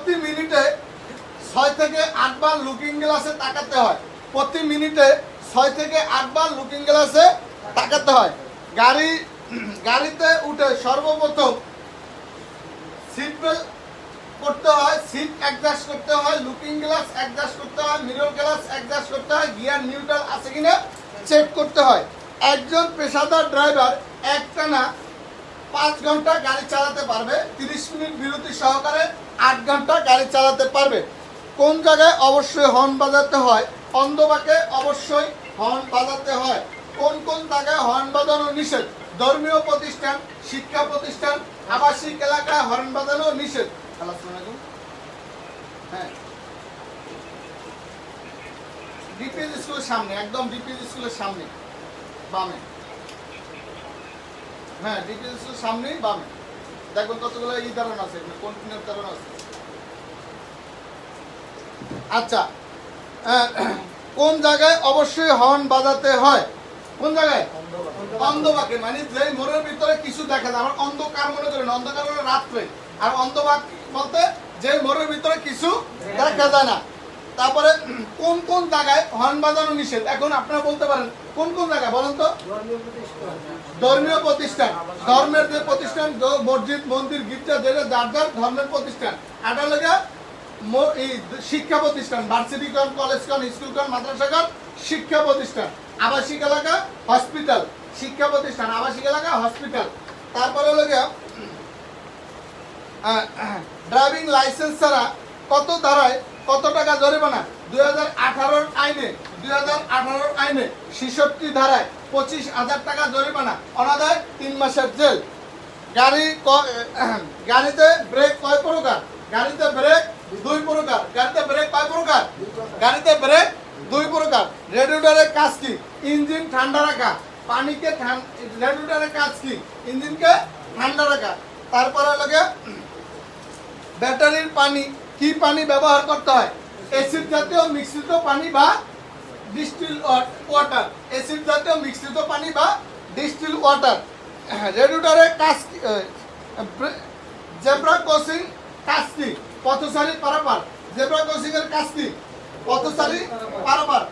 প্রতি মিনিটে ছয় থেকে আটবার লুকিং গ্লাসে তাকাতে হয়। প্রতি মিনিটে ছয় থেকে আটবার লুকিং গ্লাসে তাকাতে হয়। গাড়ি, গাড়িতে উঠে সর্বপ্রথম সিট বেল্ট করতে হয় সিট অ্যাডজাস্ট করতে হয় লুকিং গ্লাস অ্যাডজাস্ট করতে হয় মিরর গ্লাস অ্যাডজাস্ট করতে হয় গিয়ার নিউট্রাল আছে কিনা চেক করতে হয়। একজন পেশাদার ড্রাইভার একটানা পাঁচ ঘণ্টা গাড়ি চালাতে পারবে, তিরিশ মিনিট বিরতি সহকারে ঘণ্টা গাড়ি চালাতে পারবে। কোন জায়গায় অবশ্যই হর্ন বাজাতে হয়? অন্ধবাকে অবশ্যই হর্ন বাজাতে হয়। কোন কোন জায়গায় হর্ন বাজানো নিষেধ? ধর্মীয় প্রতিষ্ঠান, শিক্ষা প্রতিষ্ঠান, আবাসিক এলাকায় হর্ন বাজানো নিষেধ। হ্যাঁ। ডিপিএস স্কুলের সামনে, একদম ডিপিএস স্কুলের সামনে, বামে। হ্যাঁ ডিপিএস স্কুলের সামনেই বামে। দেখবেন কতগুলো ই কারণ আছে কন্টিনিউর কারণ আছে। আচ্ছা কোন জায়গায় অবশ্যই হর্ন বাজাতে হয়? কোন জায়গায়? অন্ধবাকে মানে যে মোড়ের ভিতরে কিছু দেখা যায় আমার অন্ধকার মনে করেন, অন্ধকার হলো রাত্রে। আর অন্ধবাক বলতে যে মোড়ের ভিতরে কিছু দেখা যায় না। তারপরে, কোন কোন জায়গায় হর্ন বাজানো নিষেধ? এখন আপনারা বলতে পারেন, কোন কোন জায়গায়, বলেন তো? ধর্মীয় প্রতিষ্ঠান। ধর্মের যে প্রতিষ্ঠান, মসজিদ, মন্দির, গির্জা যেটা যার যার ধর্মের প্রতিষ্ঠান। এটা লেগে শিক্ষা প্রতিষ্ঠান ভার্সিটি কন কলেজ কন স্কুল কন মাদ্রাসা কন শিক্ষা প্রতিষ্ঠান, আবাসিক এলাকা হসপিটাল শিক্ষা প্রতিষ্ঠান, আবাসিক এলাকা হসপিটাল তারপরে হলো গিয়া ড্রাইভিং লাইসেন্স ছাড়া কত ধারায় কত টাকা জরিমানা? দুই হাজার আঠারোর আইনে, দুই হাজার আঠারোর আইনে ছেষট্টি ধারায় পঁচিশ হাজার টাকা জরিমানা, অনাদায় তিন মাসের জেল। গাড়ি গাড়িতে ব্রেক কয় প্রকার? গাড়িতে ব্রেক দুই প্রকার। গাড়িতে ব্রেক কয় প্রকার? গাড়িতে ব্রেক দুই প্রকার। রেডিউটারের কাজ কি? ইঞ্জিন ঠান্ডা রাখা। পানিকে রেডিউটারের কাজ কি? ইঞ্জিনকে ঠান্ডা রাখা। তারপরে লাগে ব্যাটারির পানি। কি পানি ব্যবহার করতে হয়? অ্যাসিড জাতীয় মিশ্রিত পানি বা ডিস্টিল ওয়াটার অ্যাসিড জাতীয় মিশ্রিত পানি বা ডিস্টিল ওয়াটার রেডিউটারের কাজ জেব্রা ক্রসিং কাজ কি? পথচারী পারাপার, জেব্রা ক্রসিং এর কাজ কি পথচারী পারাপার।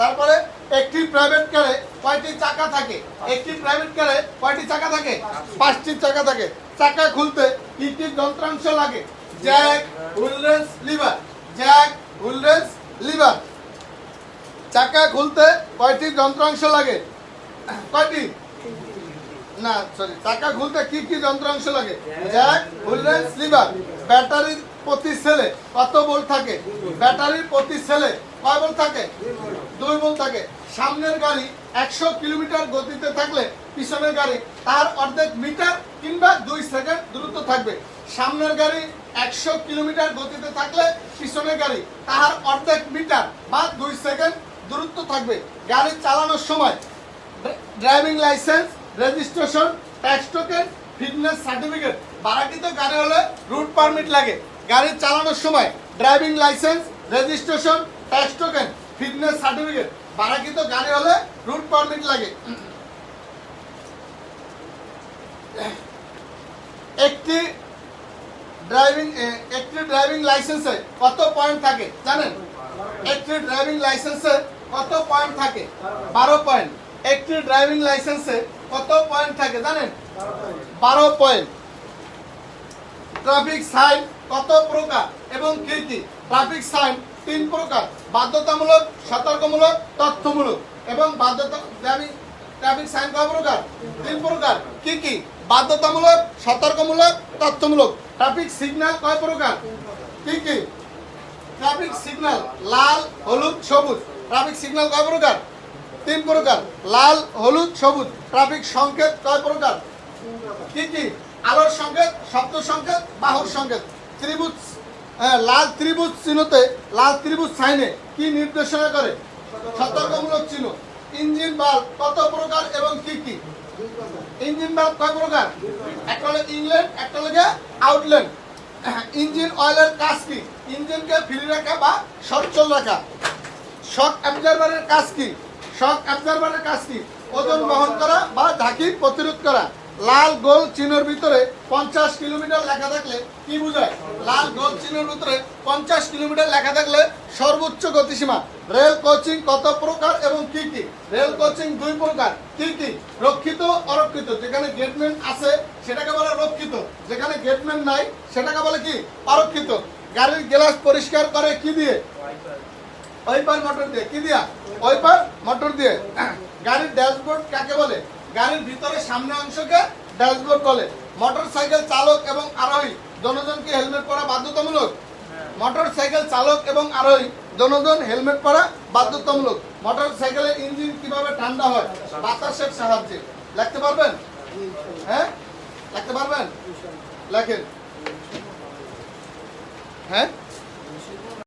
তারপরে একটি প্রাইভেট কারে কয়টি চাকা থাকে? একটি প্রাইভেট কারে কয়টি চাকা থাকে? পাঁচটি চাকা থাকে। চাকা খুলতে কি কি যন্ত্রাংশ লাগে? Jack wheel wrench lever. Jack wheel wrench lever. চাকা খুলতে কয়টি যন্ত্রাংশ লাগে? কয়টি? না সরি চাকা খুলতে কি কি যন্ত্রাংশ লাগে? Jack wheel wrench lever. ব্যাটারির প্রতি সেলে কত ভোল্ট থাকে? ব্যাটারির প্রতি সেলে কয় ভোল্ট থাকে? দুই ভোল্ট থাকে। সামনের গাড়ি একশো কিলোমিটার গতিতে থাকলে পিছনের গাড়ি তার অর্ধেক মিটার কিংবা দুই সেকেন্ড দূরত্ব থাকবে। সামনের গাড়ি একশো কিলোমিটার গতিতে থাকলে পিছনের গাড়ি তাহার অর্ধেক মিটার বা দুই সেকেন্ড দূরত্ব থাকবে। গাড়ি চালানোর সময় driving licence, registration, tax token fitness certificate বারাকিত গাড়ি হলে রুট পারমিট লাগে। গাড়ি চালানোর সময় driving licence registration tax token fitness certificate বারাকিত গাড়ি হলে রুট পারমিট লাগে। একটি ড্রাইভিং একটি ড্রাইভিং লাইসেন্সে কত পয়েন্ট থাকে? জানেন? একটি ড্রাইভিং লাইসেন্সে কত পয়েন্ট থাকে? বারো পয়েন্ট একটি ড্রাইভিং লাইসেন্সে কত পয়েন্ট থাকে? জানেন? বারো পয়েন্ট ট্রাফিক সাইন কত প্রকার এবং কি কি? ট্রাফিক সাইন তিন প্রকার। বাধ্যতামূলক, সতর্কমূলক, তথ্যমূলক। এবং ট্রাফিক সাইন তিন প্রকার। বাধ্যতামূলক, সতর্কমূলক, তথ্যমূলক। ট্রাফিক সিগন্যাল কয় প্রকার? কি কি? ট্রাফিক সিগন্যাল লাল, হলুদ, সবুজ। ট্রাফিক সিগন্যাল কয় প্রকার? তিন প্রকার। লাল, হলুদ, সবুজ। ট্রাফিক সংকেত কয় প্রকার? কি কি আলোর সংকেত, শব্দ সংকেত, বাহুর সংকেত। ত্রিভুজ লাল ত্রিভুজ চিহ্নতে, লাল ত্রিভুজ সাইনে কি নির্দেশনা করে? সতর্কমূলক চিহ্ন। ইঞ্জিন বাল্ব কত প্রকার এবং কি কি? ইঞ্জিন বাল্ব কয় প্রকার? একটা হলো ইনলেট, একটা হলো আউটলেট। ইঞ্জিন অয়েলের কাজ কি? ইঞ্জিনকে ফ্রি রাখা বা সচ্ছল রাখা। শক অ্যাবজারভারের কাজ কি? শক অ্যাবজারভারের কাজ কি? ওজন বহন করা বা ঝাঁকি প্রতিরোধ করা। লাল গোল চিহ্নের ভিতরে পঞ্চাশ কিলোমিটার লেখা থাকলে কি বোঝায়? লাল গোল চিহ্নের ভিতরে পঞ্চাশ কিলোমিটার লেখা থাকলে সর্বোচ্চ গতিসীমা। রেল কোচিং কত প্রকার এবং কি কি? রেল কোচিং দুই প্রকার। কি কি? রক্ষিত, অরক্ষিত। যেখানে গেটম্যান আছে, সেটাকে বলে রক্ষিত। যেখানে গেটম্যান নাই, সেটাকে বলে কি? অরক্ষিত। গাড়ির গ্লাস পরিষ্কার করে কি দিয়ে? ওইপার মোটর দিয়ে। কি দিয়া? ওইপার মোটর দিয়ে। গাড়ির ড্যাশবোর্ড কাকে বলে? গাড়ির ভিতরে সামনে অংশকে ড্যাশবোর্ড বলে। মোটর সাইকেল চালক এবং আরোহী জনজনকে হেলমেট পরা বাধ্যতামূলক। মোটর সাইকেল চালক এবং আরোহী জনজন হেলমেট পরা বাধ্যতামূলক। মোটর সাইকেলের ইঞ্জিন কীভাবে ঠান্ডা হয়, বাতাসের সাহায্যে। লিখতে পারবেন? হ্যাঁ? লিখতে পারবেন? লেখেন। হ্যাঁ?